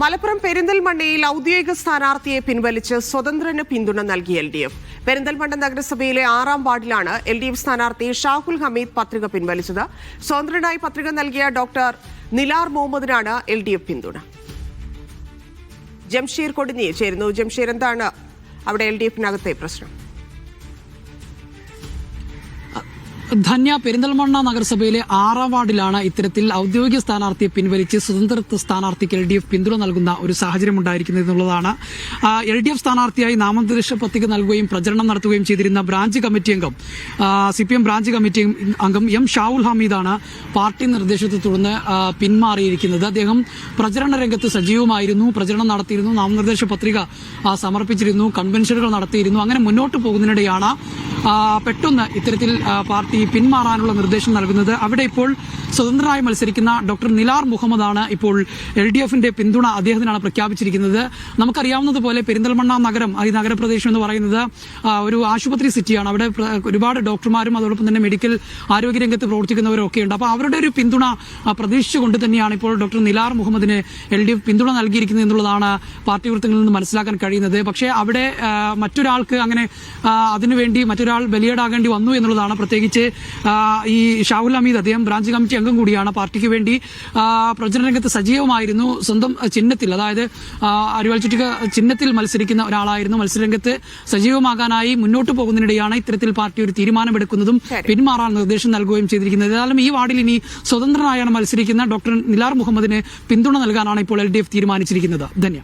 മലപ്പുറം പെരിന്തൽമണ്ണയിൽ ഔദ്യോഗിക സ്ഥാനാർത്ഥിയെ പിൻവലിച്ച് സ്വതന്ത്രന് പിന്തുണ നൽകി എൽ ഡി എഫ്. പെരിന്തൽമണ്ണ നഗരസഭയിലെ ആറാം വാർഡിലാണ് എൽ ഡി എഫ് സ്ഥാനാർത്ഥി ഷാഹുൽ ഹമീദ് പത്രിക പിൻവലിച്ചത്. സ്വതന്ത്രനായി പത്രിക നൽകിയ ഡോക്ടർ നിലാർ മുഹമ്മദിനാണ് എൽ ഡി എഫ് പിന്തുണ. ജംഷീർ കൊടിഞ്ഞി ചേരുന്നു. ജംഷീർ എന്താണ് അവിടെ എൽ ഡി എഫിനകത്തെ പ്രശ്നം? ധന്യ പെരിന്തൽമണ്ണ നഗരസഭയിലെ ആറാം വാർഡിലാണ് ഇത്തരത്തിൽ ഔദ്യോഗിക സ്ഥാനാർത്ഥിയെ പിൻവലിച്ച് സ്വതന്ത്ര സ്ഥാനാർത്ഥിക്ക് എൽ ഡി എഫ് പിന്തുണ നൽകുന്ന ഒരു സാഹചര്യം ഉണ്ടായിരിക്കുന്നത് എന്നുള്ളതാണ്. എൽ ഡി എഫ് സ്ഥാനാർത്ഥിയായി നാമനിർദ്ദേശ പത്രിക നൽകുകയും പ്രചരണം നടത്തുകയും ചെയ്തിരുന്ന ബ്രാഞ്ച് കമ്മിറ്റി അംഗം C P M branch committee അംഗം എം ഷാവുൽ ഹമീദാണ് പാർട്ടി നിർദ്ദേശത്തെ തുടർന്ന് പിന്മാറിയിരിക്കുന്നത്. അദ്ദേഹം പ്രചരണ രംഗത്ത് സജീവമായിരുന്നു പ്രചരണം നടത്തിയിരുന്നു നാമനിർദ്ദേശ പത്രിക സമർപ്പിച്ചിരുന്നു കൺവെൻഷനുകൾ നടത്തിയിരുന്നു അങ്ങനെ മുന്നോട്ട് പോകുന്നതിനിടെയാണ് പെട്ടെന്ന് ഇത്തരത്തിൽ പാർട്ടി പിന്മാറാനുള്ള നിർദ്ദേശം നൽകുന്നത്. അവിടെ ഇപ്പോൾ സ്വതന്ത്രമായി മത്സരിക്കുന്ന ഡോക്ടർ നിലാർ മുഹമ്മദാണ് ഇപ്പോൾ എൽ ഡി എഫിന്റെ പിന്തുണ അദ്ദേഹത്തിനാണ് പ്രഖ്യാപിച്ചിരിക്കുന്നത്. നമുക്കറിയാവുന്നതുപോലെ പെരിന്തൽമണ്ണ നഗരം ഈ നഗരപ്രദേശം എന്ന് പറയുന്നത് ഒരു ആശുപത്രി സിറ്റിയാണ്. അവിടെ ഒരുപാട് ഡോക്ടർമാരും അതോടൊപ്പം തന്നെ മെഡിക്കൽ ആരോഗ്യരംഗത്ത് പ്രവർത്തിക്കുന്നവരും ഒക്കെ ഉണ്ട്. അപ്പോൾ അവരുടെ ഒരു പിന്തുണ പ്രതീക്ഷിച്ചുകൊണ്ട് തന്നെയാണ് ഇപ്പോൾ ഡോക്ടർ നിലാർ മുഹമ്മദിന് എൽ ഡി എഫ് പിന്തുണ നൽകിയിരിക്കുന്നത് എന്നുള്ളതാണ് പാർട്ടി വൃത്തങ്ങളിൽ നിന്ന് മനസ്സിലാക്കാൻ കഴിയുന്നത്. പക്ഷേ അവിടെ മറ്റൊരാൾക്ക് അങ്ങനെ അതിനുവേണ്ടി അതിനുവേണ്ടി മറ്റൊരാൾ ബലിയേടാകേണ്ടി വന്നു എന്നുള്ളതാണ്. പ്രത്യേകിച്ച് ഈ ഷാഹുൽ ഹമീദ് അദ്ദേഹം ബ്രാഞ്ച് കമ്മിറ്റി അംഗം കൂടിയാണ്. പാർട്ടിക്ക് വേണ്ടി ആ, പ്രചരണ രംഗത്ത് സജീവമായിരുന്നു സ്വന്തം ചിഹ്നത്തിൽ. അതായത് അരുവാൾ ചുറ്റിക ചിഹ്നത്തിൽ മത്സരിക്കുന്ന ഒരാളായിരുന്നു. മത്സരരംഗത്ത് സജീവമാകാനായി മുന്നോട്ട് പോകുന്നതിനിടെയാണ് ഇത്തരത്തിൽ പാർട്ടി ഒരു തീരുമാനമെടുക്കുന്നതും പിന്മാറാൻ നിർദ്ദേശം നൽകുകയും ചെയ്തിരിക്കുന്നത്. ഏതായാലും ഈ വാർഡിൽ ഇനി സ്വതന്ത്രനായാണ് മത്സരിക്കുന്ന ഡോക്ടർ നിലാർ മുഹമ്മദിന് പിന്തുണ നൽകാനാണ് ഇപ്പോൾ എൽ ഡി എഫ് തീരുമാനിച്ചിരിക്കുന്നത്. ധന്യ.